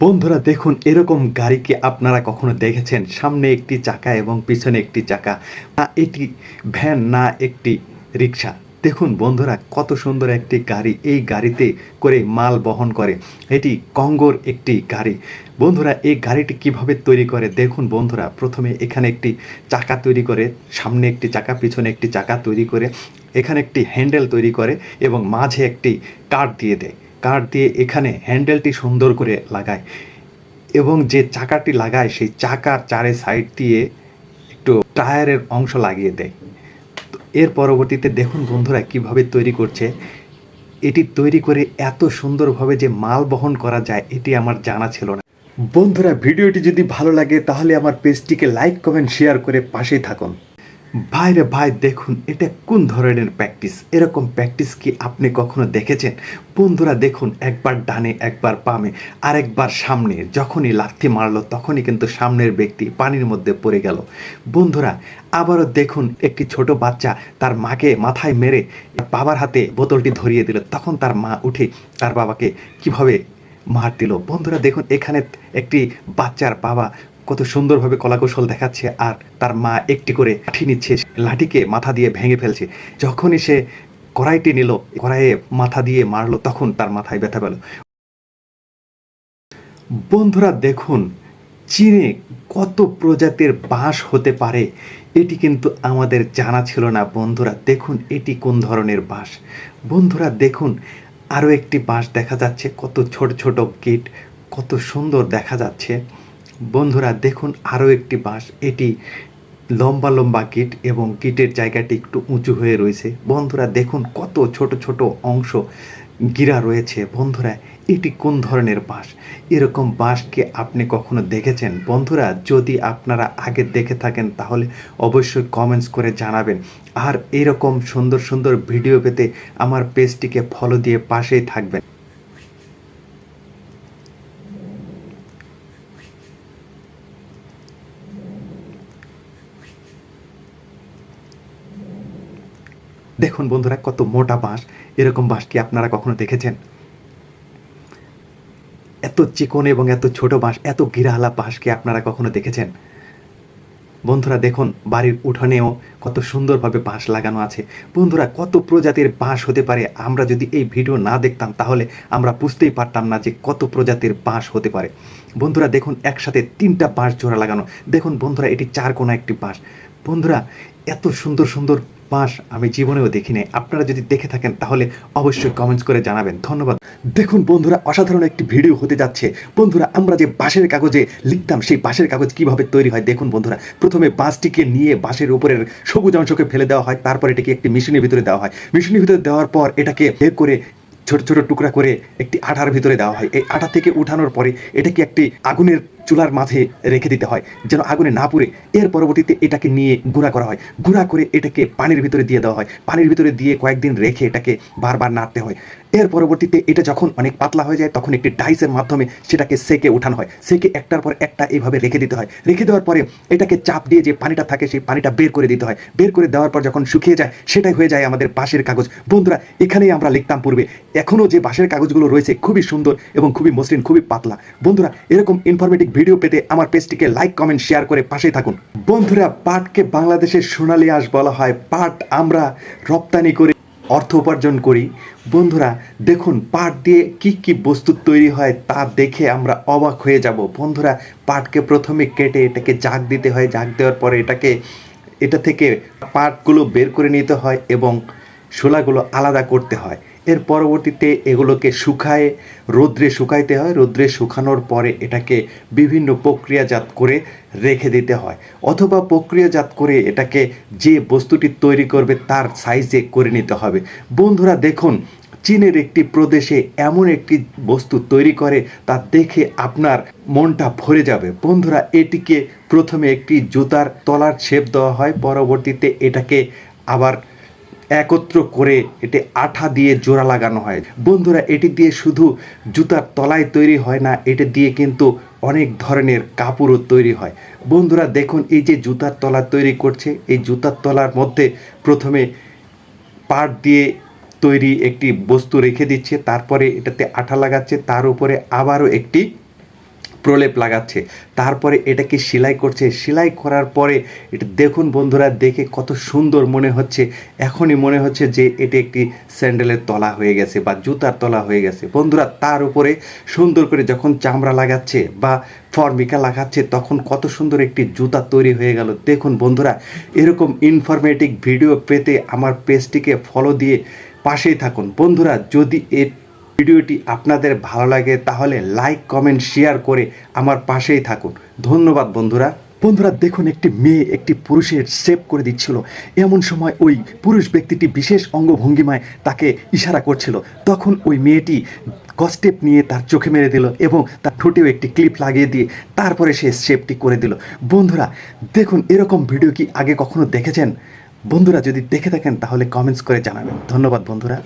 বন্ধুরা, দেখুন, এরকম গাড়িকে আপনারা কখনো দেখেছেন? সামনে একটি চাকা এবং পিছনে একটি চাকা। না, এটি ভ্যান, না একটি রিক্সা দেখুন বন্ধুরা, কত সুন্দর একটি গাড়ি। এই গাড়িতে করে মাল বহন করে। এটি কঙ্গোর একটি গাড়ি। বন্ধুরা, এই গাড়িটি কীভাবে তৈরি করে? দেখুন বন্ধুরা, প্রথমে এখানে একটি চাকা তৈরি করে, সামনে একটি চাকা, পিছনে একটি চাকা তৈরি করে, এখানে একটি হ্যান্ডেল তৈরি করে এবং মাঝে একটি কাঠ দিয়ে দেয়। কাঠ দিয়ে এখানে হ্যান্ডেলটি সুন্দর করে লাগায় এবং যে চাকাটি লাগায় সেই চাকার চারে সাইড দিয়ে একটু টায়ারের অংশ লাগিয়ে দেয়। এর পরবর্তীতে দেখুন বন্ধুরা কীভাবে তৈরি করছে। এটি তৈরি করে এত সুন্দরভাবে যে মাল বহন করা যায়, এটি আমার জানা ছিল না। বন্ধুরা, ভিডিওটি যদি ভালো লাগে তাহলে আমার পেজটিকে লাইক কমেন্ট শেয়ার করে পাশেই থাকুন। ভাই রে ভাই, দেখুন, এটা কোন ধরনের প্র্যাকটিস এরকম প্র্যাকটিস কি আপনি কখনো দেখেছেন? বন্ধুরা, দেখুন, একবার ডানে, একবার বামে, আরেকবার সামনে, যখনই লাথি মারলো, তখনই কিন্তু সামনের ব্যক্তি পানির মধ্যে পড়ে গেল। বন্ধুরা, আবারও দেখুন, একটি ছোট বাচ্চা তার মাকে মাথায় মেরে বাবার হাতে বোতলটি ধরিয়ে দিল। তখন তার মা উঠে তার বাবাকে কীভাবে মার দিল? বন্ধুরা, দেখুন, এখানে একটি বাচ্চার বাবা কত সুন্দরভাবে কলাকৌশল দেখাচ্ছে আর তার মা একটি করে লাঠি নিচ্ছে, লাঠিকে মাথা দিয়ে ভেঙে ফেলছে। যখনই সে কড়াইটি নিল, কড়াইয়ে মাথা দিয়ে মারলো, তখন তার মাথায় ব্যথা পেল। বন্ধুরা, দেখুন, চীনে কত প্রজাতির বাঁশ হতে পারে, এটি কিন্তু আমাদের জানা ছিল না। বন্ধুরা, দেখুন, এটি কোন ধরনের বাঁশ? বন্ধুরা, দেখুন, আরও একটি বাঁশ দেখা যাচ্ছে, কত ছোট ছোট গেট, কত সুন্দর দেখা যাচ্ছে। বন্ধুরা, দেখুন আরও একটি বাঁশ। এটি লম্বা লম্বা গিট এবং গিটের জায়গাটি একটু উঁচু হয়ে রয়েছে। বন্ধুরা, দেখুন কত ছোট ছোট অংশ গিরা রয়েছে। বন্ধুরা, এটি কোন ধরনের বাঁশ? এরকম বাঁশকে আপনি কখনো দেখেছেন? বন্ধুরা, যদি আপনারা আগে দেখে থাকেন, তাহলে অবশ্যই কমেন্টস করে জানাবেন। আর এরকম সুন্দর সুন্দর ভিডিও পেতে আমার পেজটিকে ফলো দিয়ে পাশেই থাকবেন। দেখুন বন্ধুরা, কত মোটা বাঁশ। এরকম বাঁশ কি আপনারা কখনো দেখেছেন? এত চিকন এবং এত ছোট বাঁশ, এত গিরাহালা বাঁশ কি আপনারা কখনো দেখেছেন? বন্ধুরা, দেখুন, বাড়ির উঠোনেও কত সুন্দরভাবে বাঁশ লাগানো আছে। বন্ধুরা, কত প্রজাতির বাঁশ হতে পারে? আমরা যদি এই ভিডিও না দেখতাম, তাহলে আমরা বুঝতেই পারতাম না যে কত প্রজাতির বাঁশ হতে পারে। বন্ধুরা, দেখুন, একসাথে তিনটা বাঁশ জোড়া লাগানো। দেখুন, বন্ধুরা, এটি চার কোনা একটি বাঁশ। বন্ধুরা, এত সুন্দর সুন্দর বাঁশ আমি জীবনেও দেখি নাই আপনারা যদি দেখে থাকেন তাহলে অবশ্যই কমেন্টস করে জানাবেন। ধন্যবাদ। দেখুন বন্ধুরা, অসাধারণ একটি ভিডিও হতে যাচ্ছে। বন্ধুরা, আমরা যে বাঁশের কাগজে লিখতাম, সেই বাঁশের কাগজ কীভাবে তৈরি হয় দেখুন বন্ধুরা। প্রথমে বাঁশটিকে নিয়ে বাঁশের উপরের সবুজ অংশকে ফেলে দেওয়া হয়, তারপর এটাকে একটি মেশিনের ভিতরে দেওয়া হয়। মেশিনের ভিতরে দেওয়ার পর এটাকে বের করে ছোট ছোট টুকরা করে একটি আঠার ভিতরে দেওয়া হয়। এই আঠা থেকে উঠানোর পরে এটাকে একটি আগুনের চুলার মাঝে রেখে দিতে হয়, যেন আগুনে না পুড়ে। এর পরবর্তীতে এটাকে নিয়ে গুঁড়া করা হয়। গুঁড়া করে এটাকে পানির ভিতরে দিয়ে দেওয়া হয়। পানির ভিতরে দিয়ে কয়েকদিন রেখে এটাকে বারবার নাড়তে হয়। এর পরবর্তীতে এটা যখন অনেক পাতলা হয়ে যায়, তখন একটি ডাইসের মাধ্যমে সেটাকে সেকে উঠানো হয়। সেকে একটার পর একটা এইভাবে রেখে দিতে হয়। রেখে দেওয়ার পরে এটাকে চাপ দিয়ে যে পানিটা থাকে, সেই পানিটা বের করে দিতে হয়। বের করে দেওয়ার পর যখন শুকিয়ে যায়, সেটাই হয়ে যায় আমাদের বাঁশের কাগজ। বন্ধুরা, এখানেই আমরা লিখতাম পূর্বে এখনও যে বাঁশের কাগজগুলো রয়েছে খুবই সুন্দর এবং খুবই মসৃণ, খুবই পাতলা। বন্ধুরা, এরকম ইনফরমেটিভ ভিডিও পেতে আমার পেজটিকে লাইক কমেন্ট শেয়ার করে পাশেই থাকুন। বন্ধুরা, পাটকে বাংলাদেশের সোনালী আঁশ বলা হয়। পাট আমরা রপ্তানি করে, অর্থ উপার্জন করি। বন্ধুরা, দেখুন, পাট দিয়ে কি কি বস্তু তৈরি হয় তা দেখে আমরা অবাক হয়ে যাব। বন্ধুরা, পাটকে প্রথমে কেটে এটাকে জাগ দিতে হয়। জাগ দেওয়ার পরে এটাকে, এটা থেকে পাটগুলো বের করে নিতে হয় এবং শোলাগুলো আলাদা করতে হয়। এর পরবর্তীতে এগুলোকে শুকায়, রোদ্রে শুকাইতে হয়। রোদ্রে শুকানোর পরে এটাকে বিভিন্ন প্রক্রিয়াজাত করে রেখে দিতে হয়। অথবা প্রক্রিয়াজাত করে এটাকে যে বস্তুটি তৈরি করবে তার সাইজে করে নিতে হবে। বন্ধুরা, দেখুন, চীনের একটি প্রদেশে এমন একটি বস্তু তৈরি করে, তা দেখে আপনার মনটা ভরে যাবে। বন্ধুরা, এটিকে প্রথমে একটি জুতার তলার শেপ দেওয়া হয়। পরবর্তীতে এটাকে আবার একত্র করে এটি আঠা দিয়ে জোড়া লাগানো হয়। বন্ধুরা, এটি দিয়ে শুধু জুতার তলায় তৈরি হয় না, এটি দিয়ে কিন্তু অনেক ধরনের কাপড়ও তৈরি হয়। বন্ধুরা, দেখুন, এই যে জুতার তলা তৈরি করছে, এই জুতার তলার মধ্যে প্রথমে পাট দিয়ে তৈরি একটি বস্তু রেখে দিচ্ছে, তারপরে এটাতে আঠা লাগাচ্ছে, তার উপরে আবারও একটি প্রলেপ লাগাচ্ছে। তারপরে এটাকে সেলাই করছে। সেলাই করার পরে এটা দেখুন বন্ধুরা, দেখে কত সুন্দর মনে হচ্ছে। এখনই মনে হচ্ছে যে এটি একটি স্যান্ডেলের তলা হয়ে গেছে বা জুতার তলা হয়ে গেছে। বন্ধুরা, তার উপরে সুন্দর করে যখন চামড়া লাগাচ্ছে বা ফর্মিকা লাগাচ্ছে, তখন কত সুন্দর একটি জুতা তৈরি হয়ে গেল। দেখুন বন্ধুরা, এরকম ইনফরমেটিভ ভিডিও পেতে আমার পেজটিকে ফলো দিয়ে পাশেই থাকুন। বন্ধুরা, যদি এ ভিডিওটি আপনাদের ভালো লাগে, তাহলে লাইক কমেন্ট শেয়ার করে আমার পাশেই থাকুন। ধন্যবাদ বন্ধুরা। বন্ধুরা, দেখুন, একটি মেয়ে একটি পুরুষের সেভ করে দিচ্ছিল। এমন সময় ওই পুরুষ ব্যক্তিটি বিশেষ অঙ্গভঙ্গিমায় তাকে ইশারা করছিল। তখন ওই মেয়েটি কস্টেপ নিয়ে তার চোখে মেরে দিল এবং তার ঠোঁটেও একটি ক্লিপ লাগিয়ে দিয়ে তারপরে সে সেভটি করে দিল। বন্ধুরা, দেখুন, এরকম ভিডিও কি আগে কখনো দেখেছেন? বন্ধুরা, যদি দেখে থাকেন, তাহলে কমেন্টস করে জানাবেন। ধন্যবাদ, বন্ধুরা।